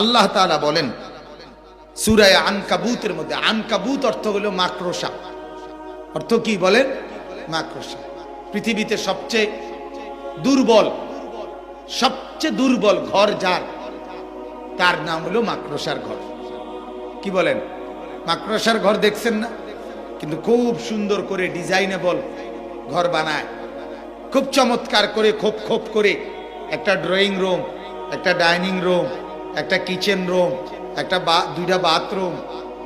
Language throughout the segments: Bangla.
আল্লাহ তাআলা বলেন, সুরায় আনকাবুতের মধ্যে, আনকাবুত অর্থ হলো মাকড়সা। অর্থ কি বলেন? মাকড়সা। পৃথিবীতে সবচেয়ে দুর্বল সবচেয়ে দুর্বল ঘর যার, তার নাম হলো মাকড়সার ঘর। কি বলেন? মাকড়সার ঘর দেখছেন না? কিন্তু খুব সুন্দর করে ডিজাইনেবল ঘর বানায়। খুব চমৎকার করে, খোপ খোপ করে একটা ড্রয়িং রুম, একটা ডাইনিং রুম একটা কিচেন রুম একটা দুইটা বাথরুম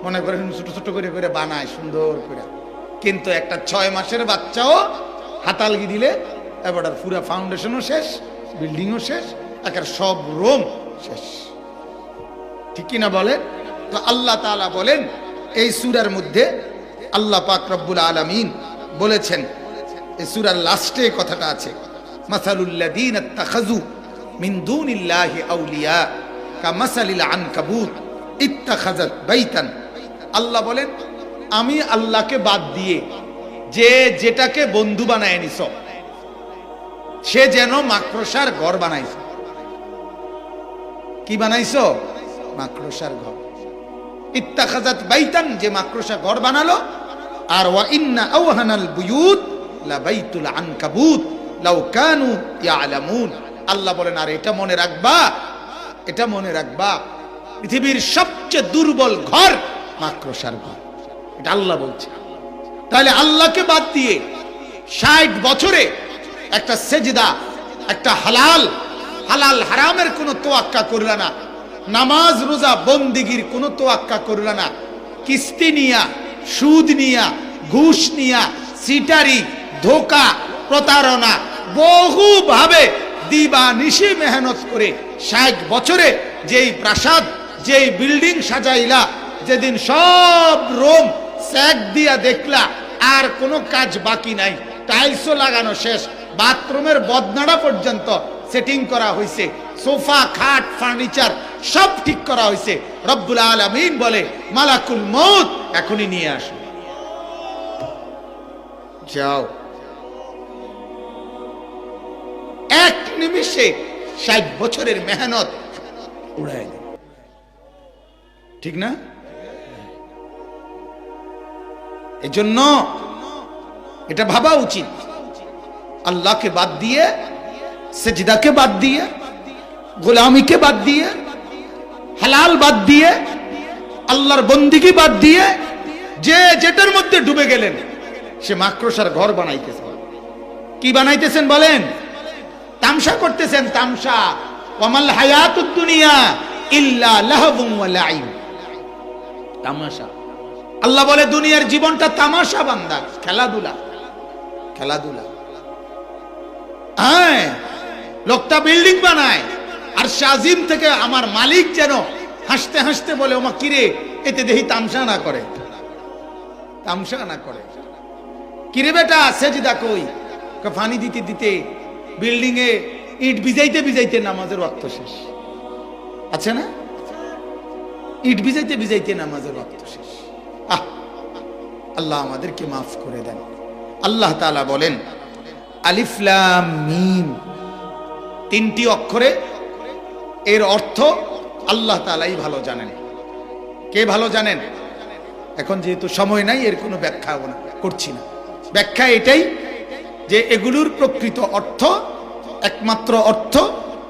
মনে করেন ছোট ছোট করে করে বানায়, সুন্দর করে। কিন্তু একটা ছয় মাসের বাচ্চাও হাতালগি দিলে, এবার পুরা ফাউন্ডেশনও শেষ বিল্ডিংও শেষ একের সব রুম শেষ। ঠিক কিনা বলেন? তো আল্লাহ তাআলা বলেন, এই সূরার মধ্যে আল্লাহ পাক রব্বুল আলামিন বলেছেন, এই সূরার লাস্টে কথাটা আছে, মাসালুল্লাযীনা ইত্তাখাযু মিন দুনিল্লাহি আউলিয়া। আল্লাহ বলেন, আমি আল্লাহকে বাদ দিয়ে যে যেটাকে বন্ধু বানায় নিছ, সে যেন মাকড়সার ঘর বানাইছে কি বানাইছো? মাকড়সার ঘর। ইত্তাখাজাত বাইতান, যে মাকড়সা ঘর বানালো, আর ওয়া ইন্না আওহানাল বুয়ুত লা বাইতুল আনকাবুত, লাউ কানু ইয়ালামুন। আল্লাহ বলেন, আর এটা মনে রাখবা এটা মনে রাখবা, পৃথিবীর সবচেয়ে দুর্বল ঘর মাকড়সার ঘর। এটা আল্লাহ বলছে। তাহলে আল্লাহকে বাদ দিয়ে ষাট বছরে একটা সেজদা, একটা হালাল হালাল হারামের কোনো তোয়াক্কা করলা না, নামাজ, রোজা, বন্দিগির কোনো তোয়াক্কা করলা না, কিস্তি নিয়া, সুদ নিয়া, ঘুষ নিয়া, সিটারি, ধোকা, প্রতারণা, বহুভাবে দিবা নিশি মেহনত করে ষাট বছরে যেই প্রাসাদ, যেই বিল্ডিং সাজাইলা, যেদিন সব রোম স্যাক দিয়া দেখলা, আর কোনো কাজ বাকি নাই। টাইলসও লাগানো শেষ। বাথরুমের বদনাড়া পর্যন্ত সেটিং করা হয়েছে সোফা, খাট, ফার্নিচার সব ঠিক করা হয়েছে রব্বুল আলামিন বলে, মালাকুল মৌত এখনই নিয়ে আসো। যাও। এক নিমিষে ষাট বছরের মেহনত। উড়াই দেবে ঠিক না? এজন্য এটা ভাবা উচিত। আল্লাহকে বাদ দিয়ে সেজদাকে বাদ দিয়ে গোলামিকে বাদ দিয়ে হালাল বাদ দিয়ে আল্লাহর বন্দিকে বাদ দিয়ে যে যেটার মধ্যে ডুবে গেলেন সে মাকড়সার ঘর বানাইতেছে। কি বানাইতেছেন বলেন? তামসা করতেছেন, তামসা। কমাল হায়াতুদ দুনিয়া ইল্লা লাহবুম লাইব। তামাশা। আল্লাহ বলে, দুনিয়ার জীবনটা তামাশা বান্দা, খেলাধুলা। খেলাধুলা। হ্যাঁ লোকটা বিল্ডিং বানায়, আর শাজিম থেকে আমার মালিক যেন হাসতে হাসতে বলে, ওমা, কিরে, এতে দেখি তামসা না করে। তামসা না করে। কিরে বেটা, সেজদা কই? পানি দিতে দিতে বিল্ডিং এ ইট ভিজাইতে ভিজাইতে নামাজের রক্ত শেষ। আছে না? ইট ভিজাইতে ভিজাইতে নামাজের রক্ত শেষ। আহ! আল্লাহ আমাদেরকে মাফ করে দেন। আল্লাহ তালা বলেন আলিফলাম মিম। তিনটি অক্ষরে এর অর্থ আল্লাহ তালাই ভালো জানেন। কে ভালো জানেন? এখন যেহেতু সময় নাই, এর কোনো ব্যাখ্যা করছি না। ব্যাখ্যা এটাই যে এগুলোর প্রকৃত অর্থ, একমাত্র অর্থ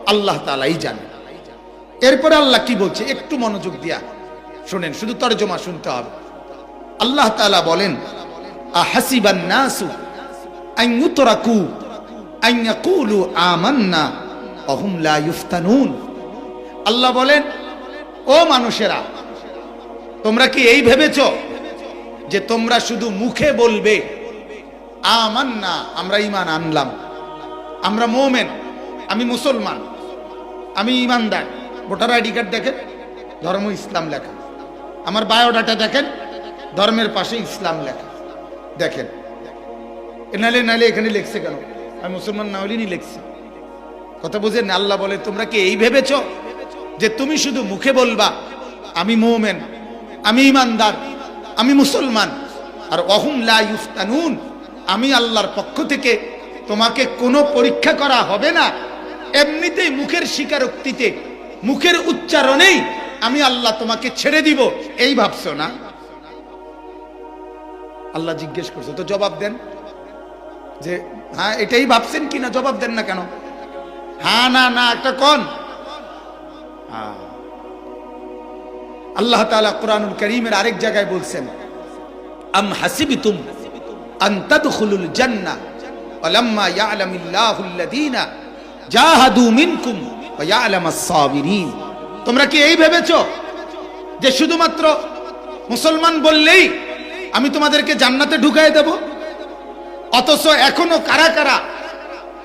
আল্লাহ তালাই জানেন এরপরে আল্লাহ কি বলছে? একটু মনোযোগ দিয়া শুনেন, শুধু তর্জমা শুনতে হবে। আল্লাহ তাআলা বলেন আমান্না আল্লাহ বলেন, ও মানুষেরা, তোমরা কি এই ভেবেছ যে তোমরা শুধু মুখে বলবে আমান্না, আমরা ইমান আনলাম। আমরা মোমেন, আমি মুসলমান, আমি ইমানদার ভোটার আইডি কার্ড দেখেন, ধর্ম ইসলাম লেখা। আমার বায়োডাটা দেখেন, ধর্মের পাশে ইসলাম লেখা। দেখেন। নালে নালে এখানে লিখছে কেন? আমি মুসলমান না হলিনি লিখছি। কথা বুঝেন? আল্লাহ বলে, তোমরা কি এই ভেবেছ যে তুমি শুধু মুখে বলবা, আমি মোমেন, আমি ইমানদার আমি মুসলমান, আর অহুম লা ইউফতানুন? আমি আল্লাহর পক্ষ থেকে তোমাকে কোনো পরীক্ষা করা হবে না। এমনিতেই মুখের স্বীকারোক্তিতে, মুখের উচ্চারণেই আমি আল্লাহ তোমাকে ছেড়ে দিব। এই ভাবছ না? আল্লাহ জিজ্ঞেস করছে, তো জবাব দেন যে হ্যাঁ এটাই ভাবছেন কি না জবাব দেন না কেন? হ্যাঁ না না, একটা কন? হ্যাঁ। আল্লাহ তাআলা কোরআনুল করিমের আরেক জায়গায় বলছেন, আম হাসিবিতুম আন তাদখুলুল জান্নাহ তোমরা কি এই ভেবেছো যে শুধুমাত্র মুসলমান বললেই আমি তোমাদেরকে জান্নাতে ঢুকাই দেব? অথচ এখনও কারা কারা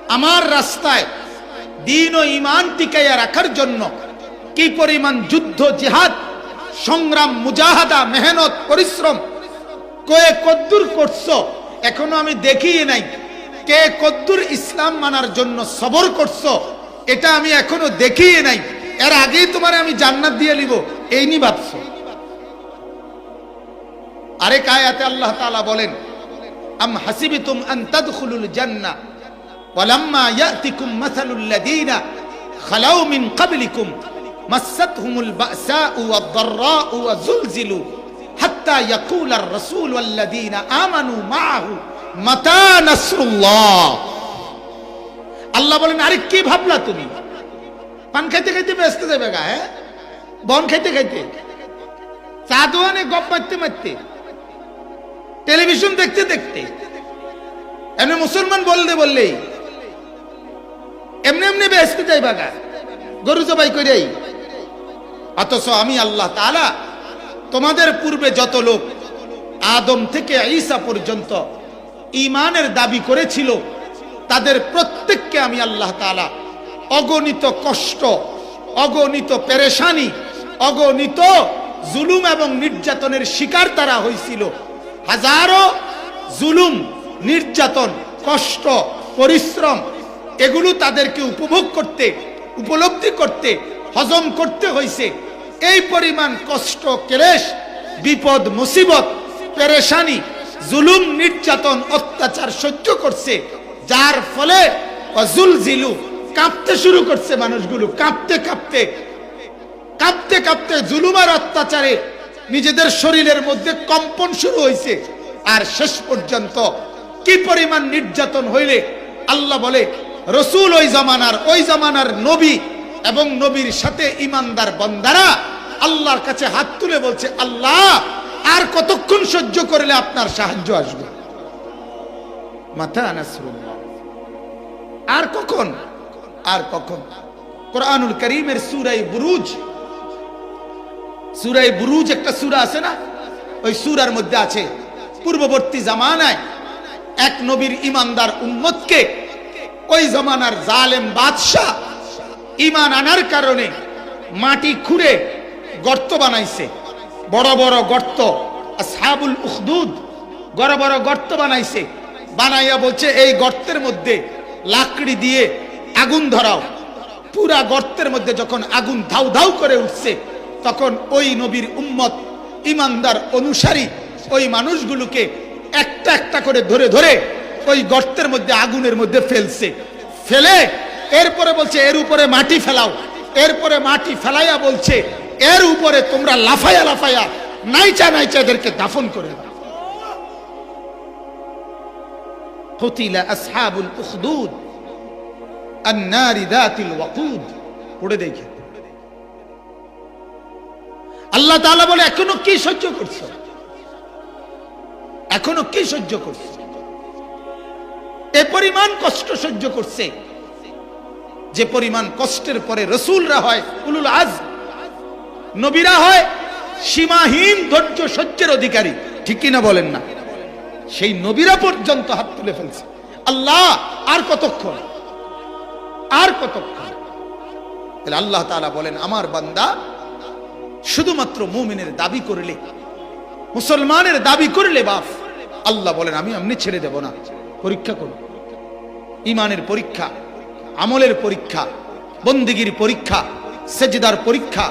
আমার রাস্তায় দিন ও ইমান টিকাইয়া রাখার জন্য কি পরিমাণ যুদ্ধ, জিহাদ, সংগ্রাম, মুজাহাদা, মেহনত, পরিশ্রম, কয়ে কদ্দুর করছ? এখনও আমি দেখিই নাই কে কদ্দুর ইসলাম মানার জন্য সবর করছ, এটা আমি এখনও দেখিই নাই। এর আগেই তোমার আমি জান্নাত দিয়ে নিব, এই নি ভাবছ। আরেক আয়াতে আল্লাহ তাআলা বলেন, আম হাসিবিতুম আন তাদখুলুল জান্নাহ ওয়ালাম্মা ইয়াতিকুম মাসালুল লাযীনা খালাউ মিন ক্বাবলিকুম, মাসাতহুমুল বাসাউ ওয়াদ-দাররাউ ওয়াজুলজিলু হাত্তা ইয়াকুলার রাসূল ওয়াল্লাযীনা আমানু মাআহু মাতা নাসরুল্লাহ। আল্লাহ বলেন, আরে কি ভাবলা তুমি? পান খাইতে খাইতে ব্যস্ত যাবে গা হ্যাঁ? বন খাইতে খাইতে। চা দোয়ানে গপ মারতে মারতে। টেলিভিশন দেখতে দেখতে। এমনি মুসলমান বললে বললেই। এমনি এমনি ব্যস্ত যাই বাগা গরু জবাই করেই অথচ আমি আল্লাহ তাআলা তোমাদের পূর্বে যত লোক আদম থেকে ঈসা পর্যন্ত ইমানের দাবি করেছিল, তাদের প্রত্যেককে আমি আল্লাহ তাআলা অগণিত কষ্ট, অগণিত পেরেশানি, অগণিত জুলুম এবং নির্যাতনের শিকার তারা হয়েছিল হাজারো জুলুম, নির্যাতন, কষ্ট, পরিশ্রম, এগুলো তাদেরকে উপভোগ করতে, উপলব্ধি করতে, হজম করতে হয়েছে এই পরিমাণ কষ্ট, ক্লেশ, বিপদ, মুসিবত, পেরেশানি, জুলুম, নির্যাতন, অত্যাচার সহ্য করছে। যার ফলে অজুল জিলু কাঁপতে শুরু করছে মানুষগুলো। কাঁপতে কাঁপতে কাঁপতে কাঁপতে জুলুমার অত্যাচারে নিজেদের শরীরের মধ্যে কম্পন শুরু হয়েছে। আর শেষ পর্যন্ত কি পরিমাণ নির্যাতন হইলে? আল্লাহ বলে, রসুল ওই জামানার ওই জামানার নবী এবং নবীর সাথে ইমানদার বন্দারা আল্লাহর কাছে হাত তুলে বলছে, আল্লাহ, আর কতক্ষণ সহ্য করলে আপনার সাহায্য আসবে? মাথা আর কখন? আর কখন? কোরআনুল করিমের সুরাই বুরুজ। সুরাই বুরুজ একটা সুরা আছে না? ওই সুরার মধ্যে আছে, পূর্ববর্তী জামানায় এক নবীর ইমানদার উম্মতকে ওই জামানার জালেম বাদশাহ ইমান আনার কারণে মাটি খুঁড়ে গর্ত বানাইছে। বড় বড় গর্ত সাবুল উখদুদ বড় বড় গর্ত বানাইছে। বানাইয়া বলছে, এই গর্তের মধ্যে লাকড়ি দিয়ে আগুন ধরাও। পুরা গর্তের মধ্যে যখন আগুন ধাউ ধাউ করে উঠছে, তখন ওই নবীর উম্মত ইমানদার অনুসারী ওই মানুষগুলোকে একটা একটা করে ধরে ধরে ওই গর্তের মধ্যে আগুনের মধ্যে ফেলছে। ফেলে এরপরে বলছে এর উপরে মাটি ফেলাও এরপরে মাটি ফেলাইয়া বলছে এর উপরে তোমরা লাফাইয়া লাফাইয়া নাইচা নাইচা এদেরকে দাফন করে দাও قتل أصحاب الأخدود النار ذات الوقود পড়ে দেখে আল্লাহ তাআলা বলে এখনো কি সহ্য করছো এখনো কি সহ্য করছো এ পরিমাণ কষ্ট সহ্য করছে যে পরিমাণ কষ্টের পরে রসুলরা হয়, উলুল আজ নবীরা হয় সীমাহীন ধৈর্য সহ্যের অধিকারী। ঠিক কিনা বলেন না? সেই নবীরা পর্যন্ত হাত তুলে ফেলছে। আল্লাহ, আর কতক্ষণ? আর কতক্ষণ? তাহলে আল্লাহ তাআলা বলেন, আমার বান্দা, শুধুমাত্র মুমিনের দাবি করলে, মুসলমানের দাবি করলে বাপ। আল্লাহ বলেন, আমি এমনি ছেড়ে দেব না। পরীক্ষা করুন। ইমানের পরীক্ষা আমলের পরীক্ষা, বন্দিগির পরীক্ষা, সেজদার পরীক্ষা,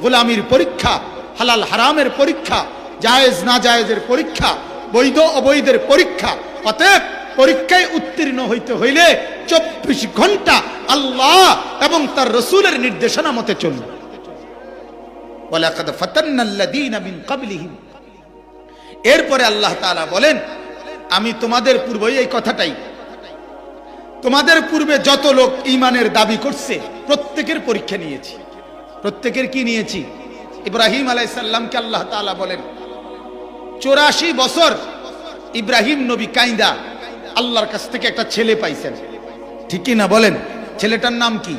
গোলামির পরীক্ষা, হালাল হারামের পরীক্ষা, জায়েজ না জায়েজের পরীক্ষা, বৈধ অবৈধের পরীক্ষা, অতএব পরীক্ষায় উত্তীর্ণ হইতে হইলে চব্বিশ ঘণ্টা আল্লাহ এবং তার রসুলের নির্দেশনা মতে চলবে। এরপরে আল্লাহ বলেন, আমি তোমাদের পূর্বই এই কথাটাই তোমাদের পূর্বে যত লোক ইমানের দাবি করছে, প্রত্যেকের পরীক্ষা নিয়েছি। প্রত্যেকের কি নিয়েছি? ইব্রাহিম আলাইসাল্লামকে আল্লাহ তাআলা বলেন, চৌরাশি বছর ইব্রাহিম নবী কাইন্দা আল্লাহর কাছ থেকে একটা ছেলে পাইছেন। ঠিকই না বলেন? ছেলেটার নাম কি?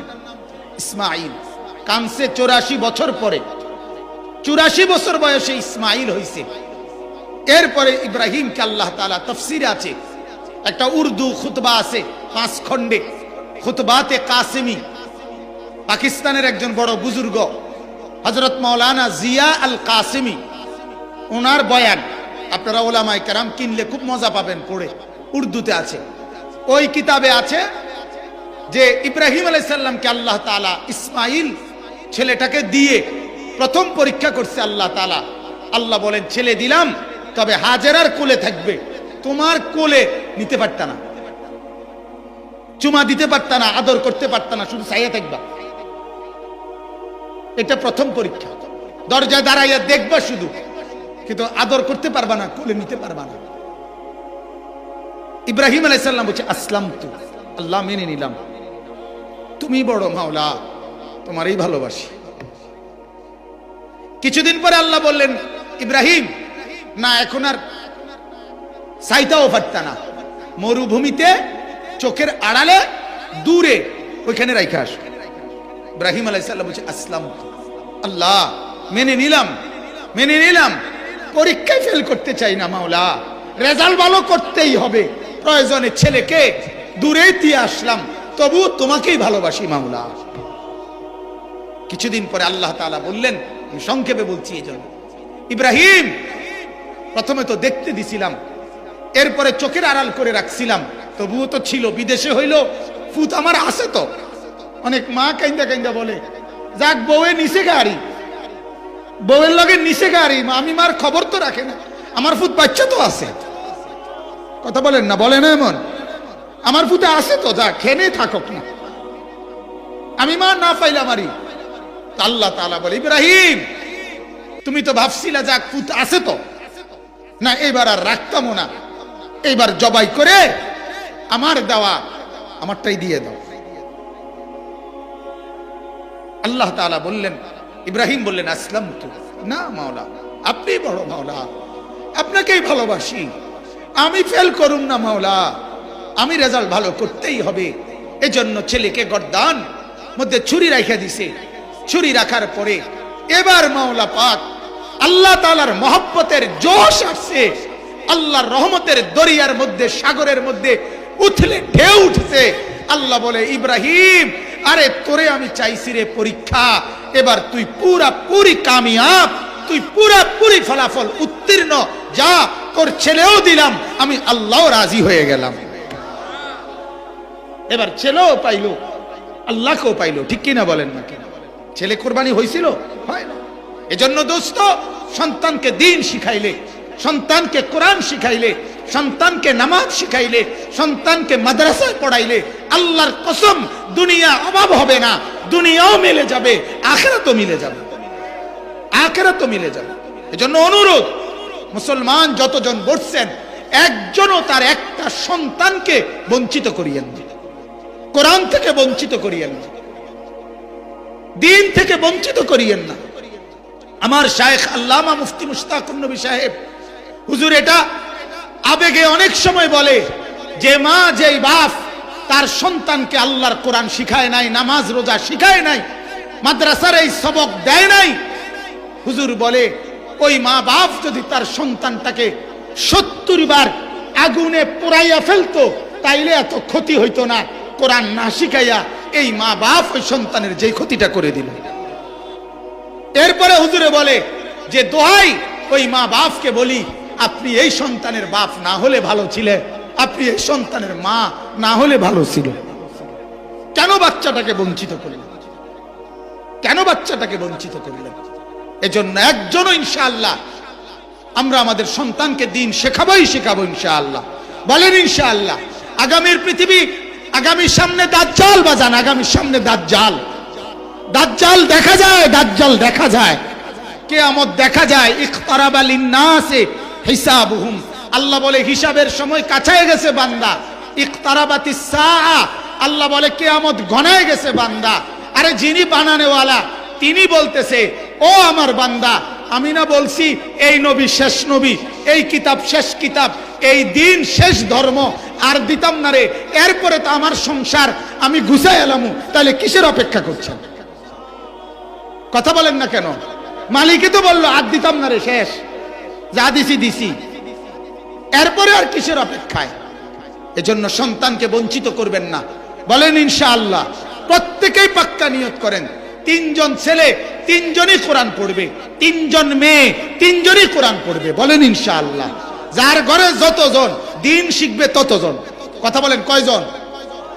ইসমাইল কানসে চৌরাশি বছর পরে। চুরাশি বছর বয়সে ইসমাইল হয়েছে এরপরে ইব্রাহিমকে আল্লাহ তালা তফসিরে আছে, একটা উর্দু খুতবা আছে। পাঁচ খণ্ডে খুতবাতে কাসেমি, পাকিস্তানের একজন বড় বুজুর্গ হজরত মৌলানা জিয়া আল কাসেমি ওনার বয়ান, আপনারা ওলামাই কারাম কিনলে খুব মজা পাবেন পড়ে, উর্দুতে আছে। ওই কিতাবে আছে যে ইব্রাহিম আলাইসাল্লামকে আল্লাহ তালা ইসমাইল ছেলেটাকে দিয়ে প্রথম পরীক্ষা করছে আল্লাহ তালা আল্লাহ বলেন, ছেলে দিলাম, তবে হাজেরার কোলে থাকবে। তোমার কোলে নিতে পারত না। চুমা দিতে পারত না, আদর করতে পারত না, শুধু চাইয়া থাকবা। এটা প্রথম পরীক্ষা। দরজায় দাঁড়াইয়া দেখবা শুধু, কিন্তু আদর করতে পারবা না, কোলে নিতে পারবা না। ইব্রাহিম আলাইসাল্লাম বলছে, আসলাম তু, আল্লাহ মেনে নিলাম। তুমি বড় মাওলা, তোমারই ভালোবাসি। কিছুদিন পরে আল্লাহ বললেন, ইব্রাহিম, না, এখন আর সাইতাও পারতা না। মরুভূমিতে চোখের আড়ালে দূরে ওইখানে রাইখা আস। ইব্রাহিম আলাইসাল্লাম বলছে আসলাম আল্লাহ, মেনে নিলাম মেনে নিলাম। পরীক্ষায় ফেল করতে চাই না মাওলা রেজাল্ট ভালো করতেই হবে। প্রয়োজনে ছেলেকে দূরে দিয়ে আসলাম, তবু তোমাকেই ভালোবাসি মাওলা। কিছুদিন পরে আল্লাহ তাআলা বললেন সংক্ষেপে বলছি এই জন্য ইব্রাহিম, প্রথমে তো দেখতে দিছিলাম এরপরে চোখের আড়াল করে রাখছিলাম। তবুও তো ছিল, বিদেশে হইল, ফুত আমার আছে তো। অনেক মা কাইন্দা কাইন্দা বলে, যাক বউয়ে নিচে গাড়ি। বউয়ের লগে নিচে গাড়ি আমি মার খবর তো রাখে না। আমার ফুত বাচ্চা তো আছে। কথা বলেন না বলে না এমন। আমার ফুতে আছে তো, যা, খেনে থাকক না। আমি মা না পাইলা মারি আল্লাহ তালা বলে, ইব্রাহিম, তুমি তো ভাবছিলা, যাক, ফুত আছে তো। না, এবার আর রাখতামও না। এইবার জবাই করে আমার দেওয়া, আমারটাই দিয়ে দাও। আল্লাহ তাআলা বললেন, ইব্রাহিম বললেন আসলাম তো না, মাওলা, আপনি বড় মাওলা, আপনাকেই ভালোবাসি। আমি ফেল করুন না, মাওলা। আমি রেজাল্ট ভালো করতেই হবে। এজন্য ছেলেকে গর্দান মধ্যে ছুরি রাখা দিছে। ছুরি রাখার পরে এবার মাওলা পাক আল্লাহ তাআলার মহব্বতের জোশ আসছে। আল্লাহর রহমতের দরিয়ার মধ্যে, সাগরের মধ্যে উথলে ঢেউ উঠছে। আল্লাহ বলে, ইব্রাহিম, আরে তোরে আমি চাইছি রে পরীক্ষা। এবার তুই পুরা পুরি কামিয়াব, তুই পুরা পুরি ফলাফল উত্তীর্ণ। যা, তোর ছেলেও দিলাম, আমি আল্লাহ রাজি হয়ে গেলাম। এবার ছেলেও পাইলো, আল্লাহকেও পাইলো। ঠিক কিনা বলেন না কিনা ছেলে কোরবানি হয়েছিল হয় না। এজন্য দোস্ত, সন্তানকে দিন শিখাইলে সন্তানকে কোরআন শিখাইলে, সন্তানকে নামাজ শিখাইলে, সন্তানকে মাদ্রাসায় পড়াইলে আল্লাহর কসম দুনিয়া অভাব হবে না, দুনিয়াও মিলে যাবে, আখেরাতও মিলে যাবে। আখেরাতও মিলে যাবে। এজন্য অনুরোধ, মুসলমান যতজন বসছেন, একজনও তার একটা সন্তানকে বঞ্চিত করিয়েন কোরআন থেকে বঞ্চিত করিয়েন না। দিন থেকে বঞ্চিত করিয়েন না। আমার শায়েখ আল্লামা মুফতি মুস্তাকুর নবী সাহেব হুজুর, এটা আবেগে অনেক সময় বলে যে মা, যেই বাপ তার সন্তানকে আল্লাহর কোরআন শিখায় নাই, নামাজ, রোজা শিখায় নাই, মাদ্রাসার এই সবক দেয় নাই। হুজুর বলে, ওই মা বাপ যদি তার সন্তানটাকে সত্তর বার আগুনে পোড়াইয়া ফেলতো, তাইলে এত ক্ষতি হইতো না। কোরআন না শিখাইয়া এই মা বাপ ওই সন্তানের যে ক্ষতিটা করে দিল। এরপরে হুজুরে বলে যে, দোহাই, ওই মা বাপকে বলি আপনি এই সন্তানের বাপ না হলে ভালো ছিলেন আপনি এই সন্তানের মা না হলে ভালো ছিল। কেন বাচ্চাটাকে বঞ্চিত করলেন? কেন বাচ্চাটাকে বঞ্চিত করলেন? এজন্য একজনও ইনশাআল্লাহ আমরা আমাদের সন্তানকে দিন শেখাবোই শেখাবো ইনশাআল্লাহ। বলেন ইনশাআল্লাহ, আগামীর পৃথিবী আগামীর সামনে দাজ্জাল বাজান আগামীর সামনে দাজ্জাল। দাজ্জাল দেখা যায়, দাজ্জাল দেখা যায়। কেয়ামত দেখা যায় ইখতারাবালিন নাসে হিসাবুহুম। আল্লাহ বলে, হিসাবের সময় কাছায় গেছে বান্দা। ইখতারাবাতিস সাআ। আল্লাহ বলে, কেয়ামত ঘনায় গেছে বান্দা। আরে যিনি বানানেওয়ালা, তিনি বলতেছে, ও আমার বান্দা, আমি না বলছি, এই নবী শেষ নবী, এই কিতাব শেষ কিতাব, এই দিন শেষ ধর্ম, আর দিতাম না রে, এরপরে তো আমার সংসার, আমি ঘুষাই এলামু, তাহলে কিসের অপেক্ষা করছেন? কথা বলেন না কেন? মালিকে তো বলল, আর দিতাম না রে, শেষ। যা দিছি দিছি। এরপরে আর কিসের অপেক্ষায়? এজন্য সন্তানকে বঞ্চিত করবেন না। বলেন, ইনশাআল্লাহ, প্রত্যেকেই পাক্কা নিয়ত করেন। তিনজন ছেলে, তিনজনই কোরআন পড়বে। তিনজন মেয়ে, তিনজনই কোরআন পড়বে। বলেন, ইনশাআল্লাহ, যার ঘরে যতজন, দিন শিখবে ততজন। কথা বলেন, কয়জন?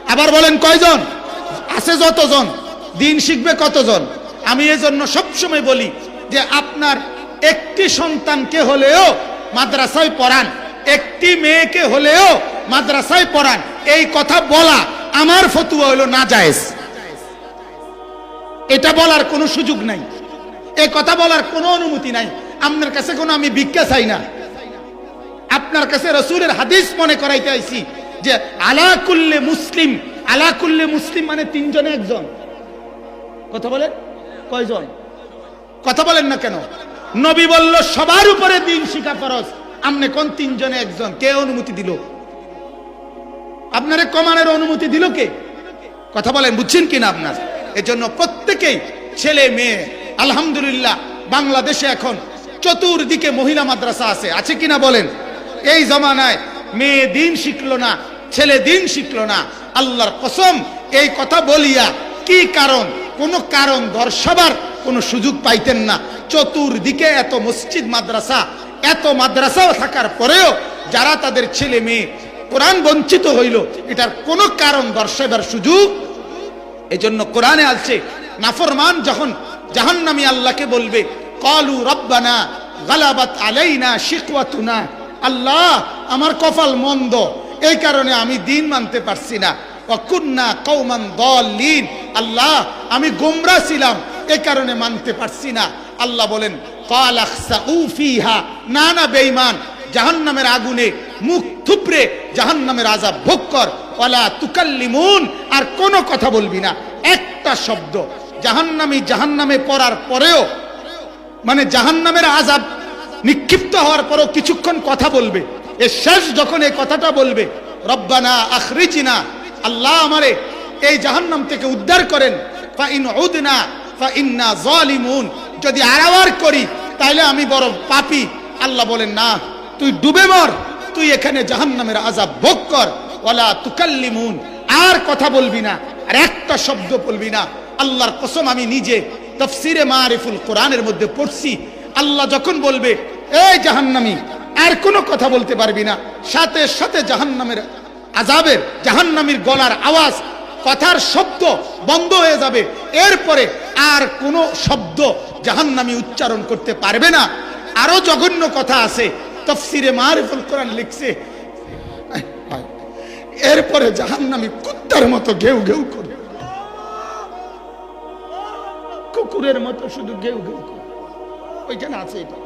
আবার বলেন, কয়জন? আছে যতজন, দিন শিখবে কতজন? আমি এজন্য জন্য সবসময় বলি যে আপনার একটি সন্তানকে হলেও মাদ্রাসায় পড়ান, একটি মেয়েকে হলেও মাদ্রাসায় পড়ান। এই কথা বলা আমার ফতুয়া হলো না জায়েজ এটা বলার কোনো সুযোগ নাই। এই কথা বলার কোনো অনুমতি নাই। আপনার কাছে কোনো আমি ভিক্ষা চাই না। আপনার কাছে রসুলের হাদিস মনে করাইতে আইছি যে আলাকুল্লে মুসলিম আলাকুল্লে মুসলিম মানে তিনজনে একজন। কথা বলেন? কয়জন? কথা বলেন না কেন? নবী বলল, সবার উপরে দিন শিখা ফরজ। আমনে কোন তিনজনে একজন? কে অনুমতি দিল? আপনারে কমানের অনুমতি দিল কে? কথা বলেন, বুঝছেন কিনা আপনার? এজন্য প্রত্যেকেই ছেলে, মেয়ে, আলহামদুলিল্লাহ, বাংলাদেশে এখন চতুর্দিকে মহিলা মাদ্রাসা আছে। আছে কিনা বলেন? এই জমানায় মেয়ে দিন শিখলো না, ছেলে দিন শিখলো না। আল্লাহর কসম, এই কথা বলিয়া কি কারণ? কোন কারণ দর্শাবার কোনো সুযোগ পাইতেন না। চতুর্দিকে এত মসজিদ, মাদ্রাসা, এত মাদ্রাসাও থাকার পরেও যারা তাদের ছেলে মেয়ে কোরআন বঞ্চিত হইল, এটার কোনো কারণ দর্শাবার সুযোগ? এই জন্য কোরআনে আছে নাফরমান যখন জাহান্নামী আল্লাহকে বলবে, কলু রব্বানা গালাবাত আলাইনা শিকওয়াতুনা। আল্লাহ, আমার কপাল মন্দ, এই কারণে আমি দিন মানতে পারছি না। অকুন্না কৌমান দলিন আল্লাহ, আমি গোমরা ছিলাম এই কারণে মানতে পারছি না। আল্লাহ বলেন ফিহা না না, বেঈমান, জাহান্নামের আগুনে মুখ থুপড়ে জাহান্নামের আজাব ভোগ কর, ওয়ালা তুকাল্লিমুন আর কোনো কথা বলবি না। একটা শব্দ, জাহান্নামি জাহান্নামে পড়ার পরেও মানে জাহান্নামের আজাব নিক্ষিপ্ত হওয়ার পরও কিছুক্ষণ কথা বলবে। এ শেষ যখন এই কথাটা বলবে, রব্বানা আখরিজিনা আল্লাহ আমারে এই জাহান্নাম থেকে উদ্ধার করেন ইন্না জালিমুন। যদি আরাবার করি, তাইলে আমি বড় পাপী। আল্লাহ বলেন, না, তুই ডুবে মর। তুই এখানে জাহান্নামের আজাব ভোগ কর। ওয়ালা তুকাল্লিমুন। আর কথা বলবি না, আর একটা শব্দ বলবি না। আল্লাহর কসম আমি নিজে তফসিরে মারিফুল কোরআনের মধ্যে পড়ছি। আল্লাহ যখন বলবে, এই জাহান্নামি, আর কোনো কথা বলতে পারবি না। সাথে সাথে জাহান্নামের আজাবের জাহান্নামীর গলার আওয়াজ কথার শব্দ বন্ধ হয়ে যাবে। এরপরে আর কোনো শব্দ জাহান্নামী উচ্চারণ করতে পারবে না। আরও জঘন্য কথা আছে। তফসিরে মারিফুল কোরআন লিখছে, এরপরে জাহান্নামী কুত্তার মতো ঘেউ ঘেউ করবে কুকুরের মতো শুধু ঘেউ ঘেউ করে। ওইখানে আছে এটা।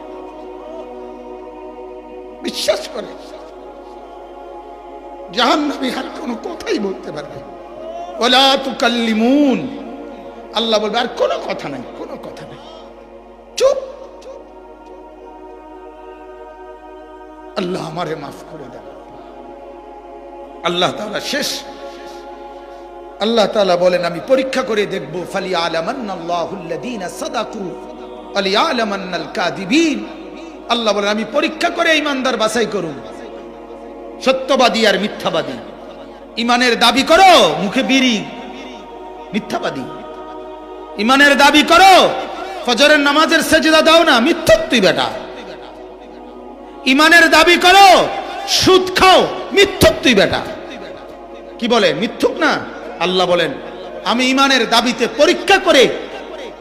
বিশ্বাস করে। জাহান্নামী আর কোনো কথাই বলতে পারবে আল্লাহ বলবে, আর কোনো কথা নাই, কোনো কথা নাই। চুপ আল্লাহ আমারে মাফ করে দেন। আল্লাহ তাআলা শেষ। আল্লাহ তাআলা বলেন, আমি পরীক্ষা করে দেখব ফালি আলামান্নাল্লাহুল্লাযীনা আল্লাহ বলেন, আমি পরীক্ষা করে ইমানদার বাছাই করুন। সত্যবাদী আর মিথ্যাবাদী। ইমানের দাবি করো, মুখে বিড়ি। মিথ্যাবাদী। ইমানের দাবি করো, ফজরের নামাজের সেজদা দাও না, মিথ্যক তুই বেটা। ইমানের দাবি করো, সুদ খাও, মিথ্যক তুই বেটা। কি বলে, মিথ্যুক না? আল্লাহ বলেন, আমি ইমানের দাবিতে পরীক্ষা করে,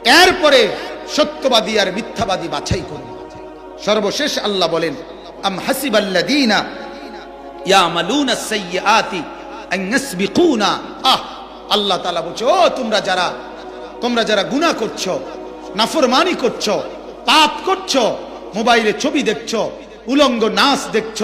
এরপরে সত্যবাদী আর মিথ্যাবাদী বাছাই করব সর্বশেষ আল্লাহ বলেন, আম হাসিবাল্লাযীনা ইয়ামালুনা সাইয়্যাতি আহ, আল্লাহ তালা বলছে, ও তোমরা যারা তোমরা যারা গুনাহ করছ, নাফরমানি করছ, পাপ করছ, মোবাইলে ছবি দেখছ, উলঙ্গ নাচ দেখছ,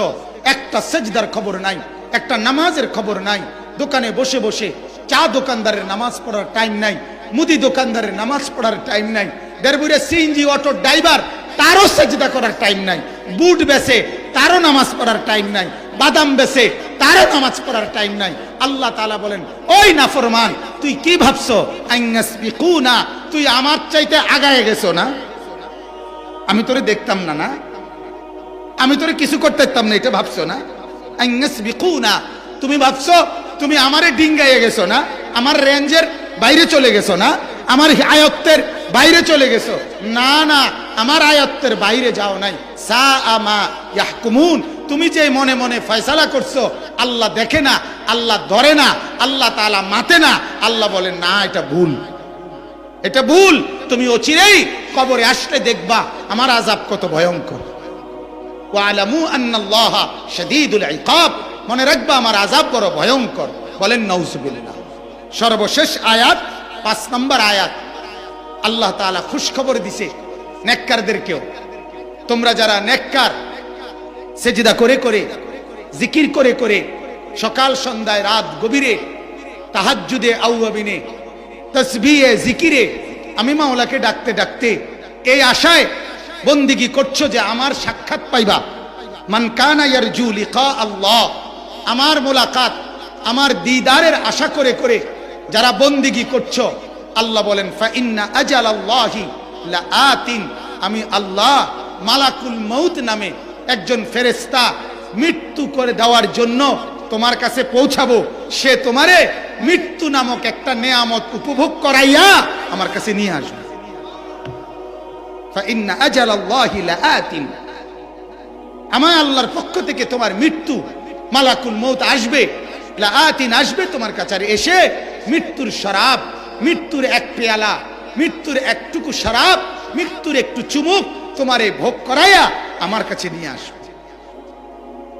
একটা সেজদার খবর নাই, একটা নামাজের খবর নাই, দোকানে বসে বসে চা দোকানদারের নামাজ পড়ার টাইম নাই, মুদি দোকানদারের নামাজ পড়ার টাইম নাই দেড়বুরে সিএনজি অটো ড্রাইভার তারও সেজদা করার টাইম নাই, বুট বেসে তারও নামাজ পড়ার টাইম নাই, বাদাম বেসে তারও নামাজ পড়ার টাইম নাই। আল্লাহ তাআলা বলেন, ওই নাফরমান, তুই কি ভাবছ? না তুই আমার চাইতে আগায় গেছো না? আমি তোরে দেখতাম না না? আমি তোরে কিছু করতে পারতাম না, এটা ভাবছ না? আইনাসবিকুনা তুমি ভাবছ তুমি আমারে ডিঙ্গাইয়ে গেছো না? আমার রেঞ্জের বাইরে চলে গেছো না? আমার আয়ত্তের বাইরে চলে গেছো। না না, আমার আয়ত্তের বাইরে যাও নাই। সা আমা ইয়াহকুমুন। তুমি যে মনে মনে ফয়সালা করছ, আল্লাহ দেখে না, আল্লাহ ধরে না, আল্লাহ তাআলা মাতে না, আল্লাহ বলে, না, এটা ভুল। এটা ভুল। তুমি অচিরেই কবরে আসলে দেখবা, আমার আজাব কত ভয়ঙ্কর। ওয়ালামু আন্নাল্লাহ শাদীদুল ইকাব। মনে রাখবা, আমার আজাব বড় ভয়ঙ্কর। বলেন, নাউজুবিল্লাহ। সর্বশেষ আয়াত পাঁচ নম্বর আয়াত। আল্লাহ তাআলা খুশখবর দিছে নেককারদেরকেও। তোমরা যারা নেককার, সেজদা করে করে, জিকির করে করে, সকাল, সন্ধ্যায়, রাত গভীরে, তাহাজ্জুদে, আউয়াবিনে তসবিয়ে জিকিরে, আমি মাওলাকে ডাকতে ডাকতে এই আশায় বন্দিগি করছ যে আমার সাক্ষাৎ পাইবা। মান কানা ইয়ারজু লিকা আল্লাহ আমার মোলাকাত, আমার দিদারের আশা করে করে যারা বন্দিগি করছ, আল্লাহ বলেন, ফাইন্না আজাল আল্লাহি আতিন আমি আল্লাহ মালাকুল মৌত নামে একজন ফেরেস্তা মৃত্যু করে দেওয়ার জন্য তোমার কাছে পৌঁছাবো। সে তোমারে মৃত্যু নামক একটা নেয়ামত উপভোগ করাইয়া আমার কাছে নিয়ে আসবে। আমার আল্লাহর পক্ষ থেকে তোমার মৃত্যু, মালাকুল মৌত আসবে আসবে তোমার কাছে। এসে মৃত্যুর শরাব, মৃত্যুর এক পেয়ালা, মৃত্যুর একটুকু শরাব, মৃত্যুর একটু চুমুক তোমারে ভোগ করাইয়া আমার কাছে নিয়ে আসবে।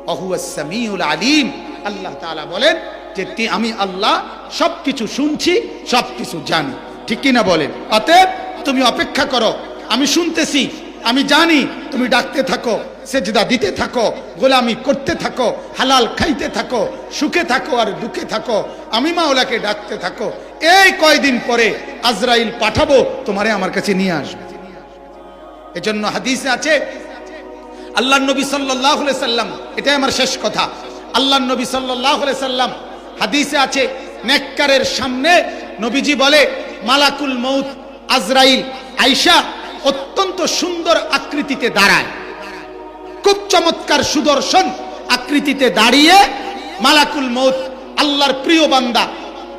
অহুয়া সামিউল আলিম, আল্লাহ তাআলা বলেন যে আমি আল্লাহ সবকিছু শুনছি, সবকিছু জানি। ঠিক কিনা বলেন? অতএব তুমি অপেক্ষা করো, আমি শুনতেছি, আমি জানি, তুমি ডাকতে থাকো। সেজদা দিতে থাকো, গোলামি করতে থাকো, হালাল খাইতে থাকো, সুখে থাকো আর দুঃখে থাকো, আমি মাওলাকে ডাকতে থাকো, এই কয়দিন পরে আজরাইল পাঠাবো, তোমারে আমার কাছে নিয়ে আসবে। এজন্য হাদিসে আছে আল্লাহ নবী সাল্লাহ সাল্লাম, এটাই আমার শেষ কথা আল্লাহ নবী সাল্লাহ সাল্লাম, হাদিসে আছে, নেককারের সামনে নবীজি বলে, মালাকুল মৌত আজরাইল আইসা অত্যন্ত সুন্দর আকৃতিতে দাঁড়ায়। খুব চমৎকার সুদর্শন আকৃতিতে দাঁড়িয়ে মালাকুল মৌত আল্লাহর প্রিয় বান্দা,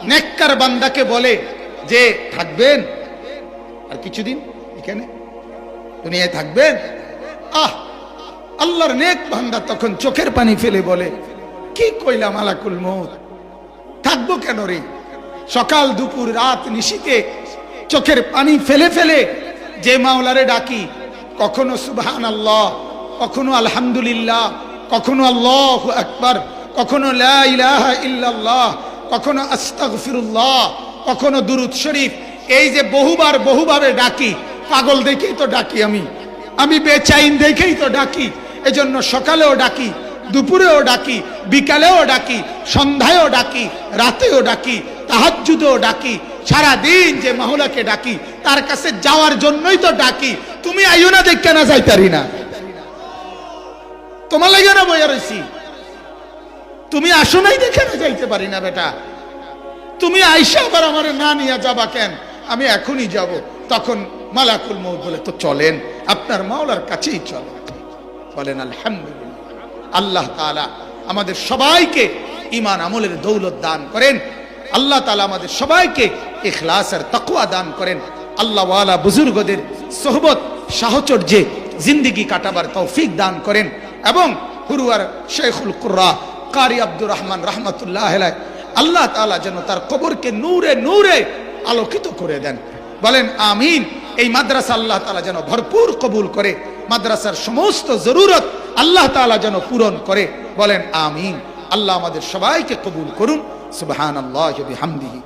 নেককার বান্দাকে বলে যে, থাকবেন? আর কিছুদিন এখানে দুনিয়ায় থাকবেন? আহ, আল্লাহর নেক বান্দা তখন চোখের পানি ফেলে বলে, কি কইলা মালাকুল মৌত থাকব কেন রে? সকাল, দুপুর, রাত নিশিতে চোখের পানি ফেলে ফেলে যে মাওলারে ডাকি, কখনো সুবহান আল্লাহ কখনো আলহামদুলিল্লাহ, কখনো আল্লাহ আকবার, কখনো ইল্লাল্লাহ, কখনো আস্তাগফিরুল্লাহ, কখনো দুরুদ শরীফ। এই যে বহুবার বহুভাবে ডাকি, পাগল দেখেই তো ডাকি আমি। আমি বেচাইন দেখেই তো ডাকি। এজন্য সকালেও ডাকি, দুপুরেও ডাকি, বিকালেও ডাকি, সন্ধ্যায়ও ডাকি, রাতেও ডাকি, তাহাজ্জুদেও ডাকি সারা দিন যে মহলাকে ডাকি, তার কাছে যাওয়ার জন্যই তো ডাকি। তুমি আইও না দেখে না, যাইতারি না। তোমার লাগে না বইয়া রয়েছি তুমি আসো নাই দেখে না যাইতে পারি না, বেটা। তুমি আইসা আবার আমার না নিয়ে যাবা কেন? আমি এখনই যাব। তখন মালাকুল মৌত বলে, তো চলেন, আপনার মাওলার কাছেই চলেন। বলেন, আলহামদুলিল্লাহ। আল্লাহ তাআলা আমাদের সবাইকে ইমান আমলের দৌলত দান করেন। আল্লাহ তাআলা আমাদের সবাইকে ইখলাস আর তাকওয়া দান করেন। আল্লাহ ওয়ালা বুজুর্গদের সোহবত, সাহচর্যে জিন্দিগি কাটাবার তৌফিক দান করেন। এবং হুরুয়ার শেখুল কুর্রা, কারি আব্দুর রহমান রহমতুল্লাহ আল্লাহ তাআলা যেন তার কবরকে নূরে নূরে আলোকিত করে দেন। বলেন, আমিন। এই মাদ্রাসা আল্লাহ তাআলা যেন ভরপুর কবুল করে, মাদ্রাসার সমস্ত জরুরত আল্লাহ তাআলা যেন পূরণ করে। বলেন, আমিন। আল্লাহ আমাদের সবাইকে কবুল করুন। সুবহানাল্লাহি ওয়া বিহামদিহি।